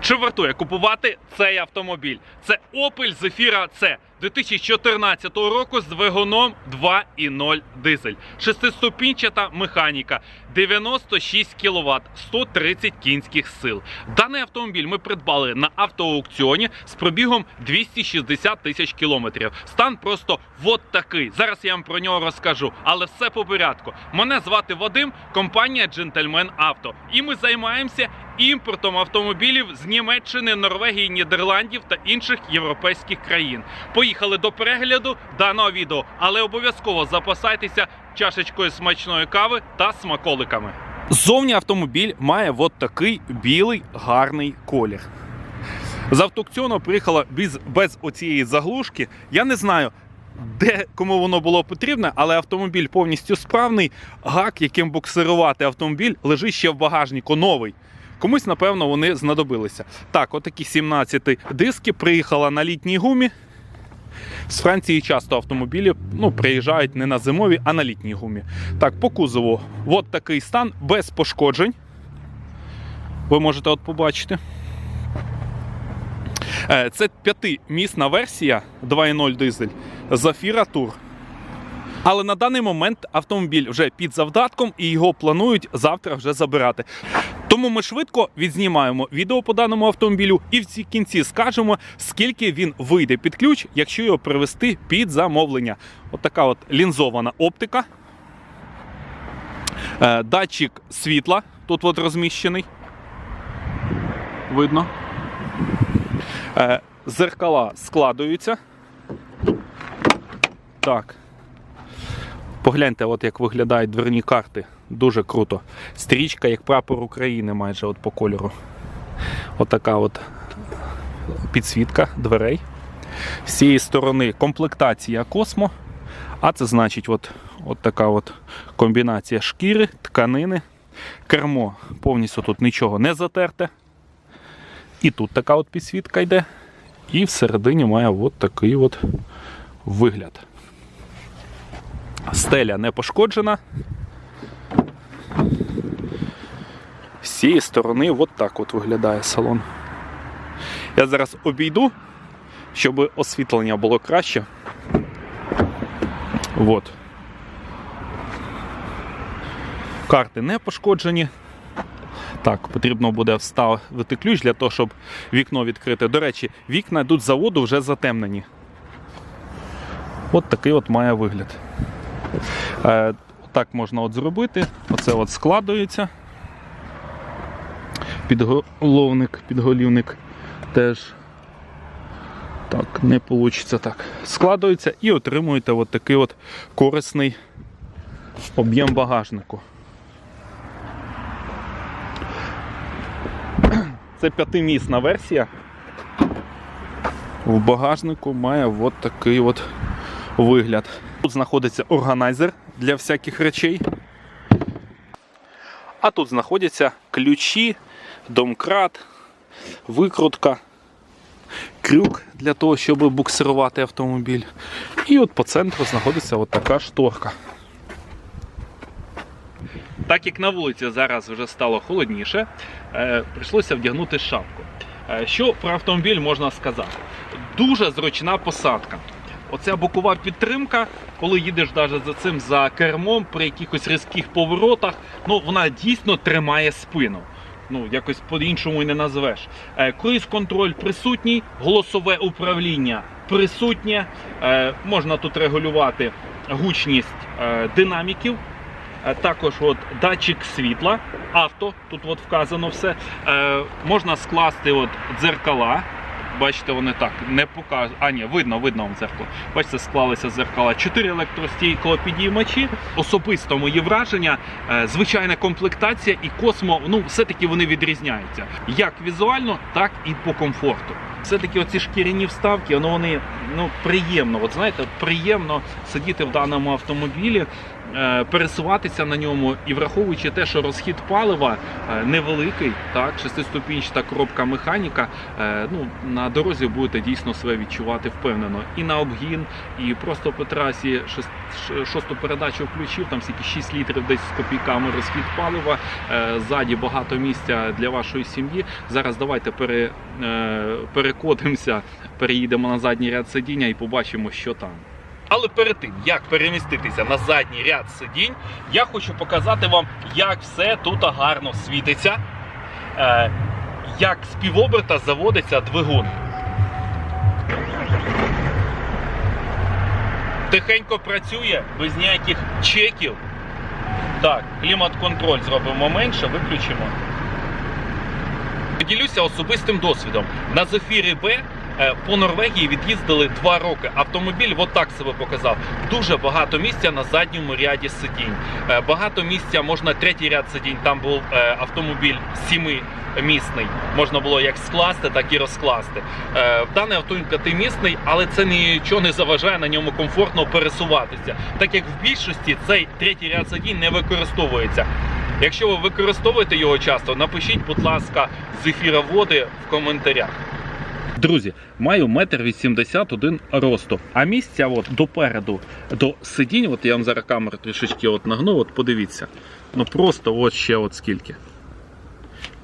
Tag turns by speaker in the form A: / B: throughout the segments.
A: Чи вартує купувати цей автомобіль? Це Opel Zafira C 2014 року з двигуном 2.0 дизель. Шестиступінчата механіка, 96 кВт, 130 кінських сил. Даний автомобіль ми придбали на автоаукціоні з пробігом 260 тисяч кілометрів. Стан просто от такий. Зараз я вам про нього розкажу, але все по порядку. Мене звати Вадим, компанія Джентльмен Авто. І ми займаємося імпортом автомобілів з Німеччини, Норвегії, Нідерландів та інших європейських країн. Поїхали до перегляду даного відео, але обов'язково запасайтеся чашечкою смачної кави та смаколиками. Зовні автомобіль має от такий білий гарний колір. З автоакціону приїхала без, без оцієї заглушки. Я не знаю, де кому воно було потрібне, але автомобіль повністю справний. Гак, яким буксирувати автомобіль, лежить ще в багажнику новий. Комусь, напевно, вони знадобилися. Так, отакі 17 диски приїхала на літній гумі. З Франції часто автомобілі ну, приїжджають не на зимовій, а на літній гумі. Так, по кузову, от такий стан без пошкоджень. Ви можете от побачити. Е, Це п'ятимісна версія 2.0 дизель Zafira Tour. Але на даний момент автомобіль вже під завдатком і його планують завтра вже забирати. Тому ми швидко відзнімаємо відео по даному автомобілю і в цій кінці скажемо, скільки він вийде під ключ, якщо його привезти під замовлення. От така от лінзована оптика. Е, Датчик світла тут от розміщений. Видно. Е, Зеркала складуються. Так. Погляньте, от як виглядають дверні карти. Дуже круто. Стрічка, як прапор України, майже от по кольору. Отака от підсвітка дверей. З цієї сторони комплектація Космо. А це значить, от, от така от комбінація шкіри, тканини. Кермо повністю тут нічого не затерте. І тут така от підсвітка йде. І всередині має от такий от вигляд. Стеля не пошкоджена. З цієї сторони от так от виглядає салон. Я зараз обійду, щоб освітлення було краще. От. Карти не пошкоджені. Так, потрібно буде вставити ключ для того, щоб вікно відкрити. До речі, вікна йдуть заводу вже затемнені. От такий от має вигляд. Е, так можна от зробити. Оце от складується. Підголовник, підголівник теж так, не вийде так. Складується і отримуєте от такий от корисний об'єм багажнику. Це п'ятимісна версія. В багажнику має от такий от вигляд. Тут знаходиться органайзер для всяких речей. А тут знаходяться ключі, домкрат, викрутка, крюк для того, щоб буксирувати автомобіль. І от по центру знаходиться от така шторка. Так як на вулиці зараз вже стало холодніше, е, прийшлося вдягнути шапку. Е, Що про автомобіль можна сказати? Дуже зручна посадка. Оця бокова підтримка, коли їдеш навіть за цим за кермом при якихось різких поворотах, ну вона дійсно тримає спину. Ну, якось по-іншому і не назвеш. Е, Круїз контроль присутній, голосове управління присутнє. Е, можна тут регулювати гучність е, динаміків. Також от датчик світла, авто, тут от вказано все. Можна скласти от дзеркала. Бачите, вони так не показують. А, ні, видно, видно вам дзеркало. Бачите, склалися зеркала. Чотири електростійкого підіймачі. Особисто мої враження, е, звичайна комплектація і космо, ну, все-таки вони відрізняються. Як візуально, так і по комфорту. Все-таки оці шкіряні вставки, ну вони ну, приємно. От знаєте, приємно сидіти в даному автомобілі. Е, пересуватися на ньому і враховуючи те, що розхід палива е, невеликий, так, шестиступінчата коробка механіка, е, ну, на дорозі будете дійсно себе відчувати впевнено. І на обгін, і просто по трасі шосту передачу включив, там скільки 6 літрів десь з копійками розхід палива, ззаді багато місця для вашої сім'ї. Зараз давайте пере, перекотимося, переїдемо на задній ряд сидіння і побачимо, що там. Але перед тим, як переміститися на задній ряд сидінь, я хочу показати вам, як все тут гарно світиться, е, як з півоберта заводиться двигун. Тихенько працює, без ніяких чеків. Так, клімат-контроль зробимо менше, виключимо. Поділюся особистим досвідом. На Зефірі Б по Норвегії від'їздили два роки. Автомобіль отак себе показав. Дуже багато місця на задньому ряді сидінь. Е, Багато місця можна третій ряд сидінь. Там був е, автомобіль сімимісний. Можна було як скласти, так і розкласти. Е, Даний автомобіль п'ятимісний, але це нічого не заважає на ньому комфортно пересуватися. Так як в більшості цей третій ряд сидінь не використовується. Якщо ви використовуєте його часто, напишіть, будь ласка, з ефіра води в коментарях. Друзі, маю метр вісімдесят один росту. А місця от допереду до сидінь, от я вам зараз камеру трішечки от нагну, от подивіться. Ну просто от ще от скільки.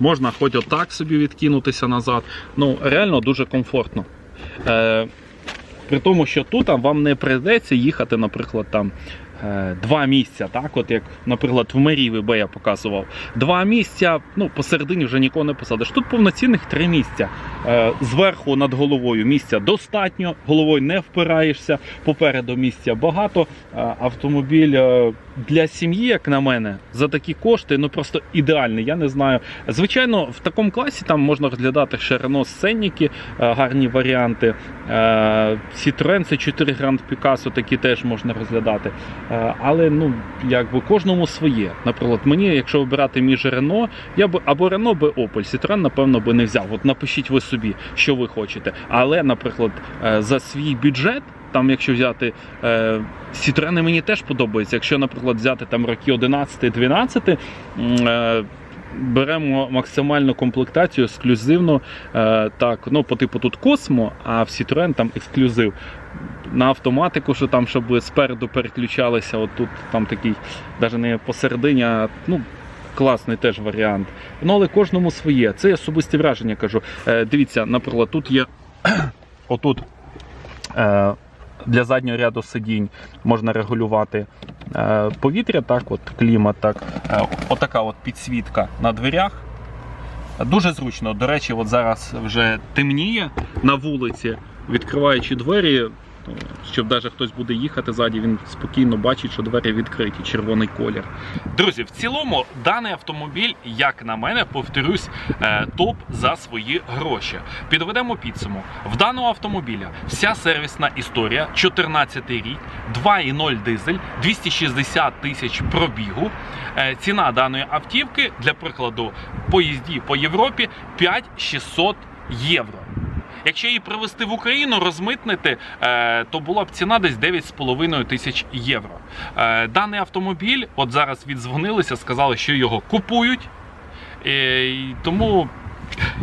A: Можна хоч отак собі відкинутися назад. Ну, реально дуже комфортно. Е, при тому, що тут вам не прийдеться їхати, наприклад, там е, два місця, так, от як, наприклад, в Меріві, Б я показував. Два місця, ну, посередині вже нікого не посадиш. Тут повноцінних три місця. Е, зверху над головою місця достатньо, головою не впираєшся, попереду місця багато. Е, автомобіль е, для сім'ї, як на мене, за такі кошти, ну просто ідеальний. Я не знаю. Звичайно, в такому класі там можна розглядати ще Сценніки, е, гарні варіанти. Citroen C4 Grand Picasso такі теж можна розглядати. Але ну якби кожному своє. Наприклад, мені, якщо обирати між Renault, я б або Renault, або Opel. Citroen, напевно, би не взяв. От напишіть ви що ви хочете. Але, наприклад, е, за свій бюджет. Там, якщо взяти е, Citroen мені теж подобається. Якщо, наприклад, взяти там роки 11-12, е, беремо максимальну комплектацію, ексклюзивну. Е, так, ну, по типу тут Космо, а в Citroen там ексклюзив. На автоматику, що там, щоб спереду переключалися, от тут там такий, навіть не посередині, а ну. Класний теж варіант. Ну, але кожному своє. Це особисті враження кажу. Е, дивіться, наприклад, тут є отут е, для заднього ряду сидінь можна регулювати е, повітря, так, от клімат, так. Отака от підсвітка на дверях. Дуже зручно. До речі, от зараз вже темніє на вулиці, відкриваючи двері, щоб навіть хтось буде їхати ззаді, він спокійно бачить, що двері відкриті, червоний колір. Друзі, в цілому даний автомобіль, як на мене, повторюсь, е, топ за свої гроші. Підведемо підсумок. В даного автомобіля вся сервісна історія, 14 рік, 2,0 дизель, 260 тисяч пробігу. Е, Ціна даної автівки, для прикладу, поїзді по Європі 5600 євро. Якщо її привезти в Україну, розмитнити, е, то була б ціна десь 9,5 тисяч євро. Е, Даний автомобіль, от зараз відзвонилися, сказали, що його купують. Е, Тому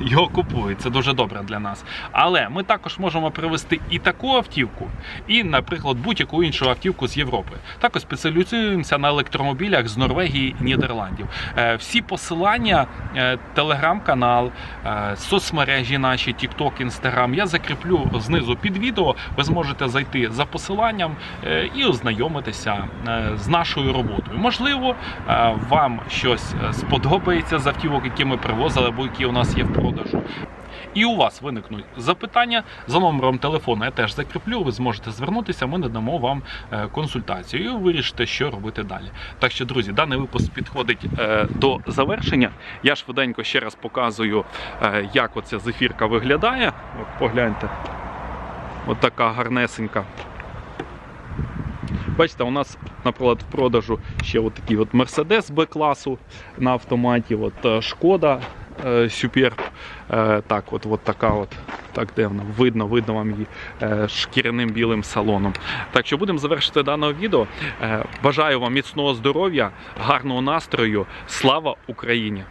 A: його купують. Це дуже добре для нас. Але ми також можемо привезти і таку автівку, і, наприклад, будь-яку іншу автівку з Європи. Також спеціалізуємося на електромобілях з Норвегії і Нідерландів. Е, Всі посилання, е, телеграм-канал, е, соцмережі наші, TikTok, Instagram, я закріплю знизу під відео. Ви зможете зайти за посиланням і ознайомитися з нашою роботою. Можливо, вам щось сподобається з автівок, які ми привозили, або які у нас є в продажу. І у вас виникнуть запитання за номером телефону. Я теж закріплю. Ви зможете звернутися. Ми надамо вам е, консультацію і вирішите, що робити далі. Так що, друзі, даний випуск підходить е, до завершення. Я швиденько ще раз показую, е, як оця зефірка виглядає. От погляньте, от така гарнесенька. Бачите, у нас, наприклад, в продажу ще от такий от Mercedes B-класу на автоматі, от Шкода Superb. Е, Так, от, от така от Так, дивно. Видно, видно вам її е, шкіряним білим салоном. Так що будемо завершити дане відео. Е, бажаю вам міцного здоров'я, гарного настрою. Слава Україні!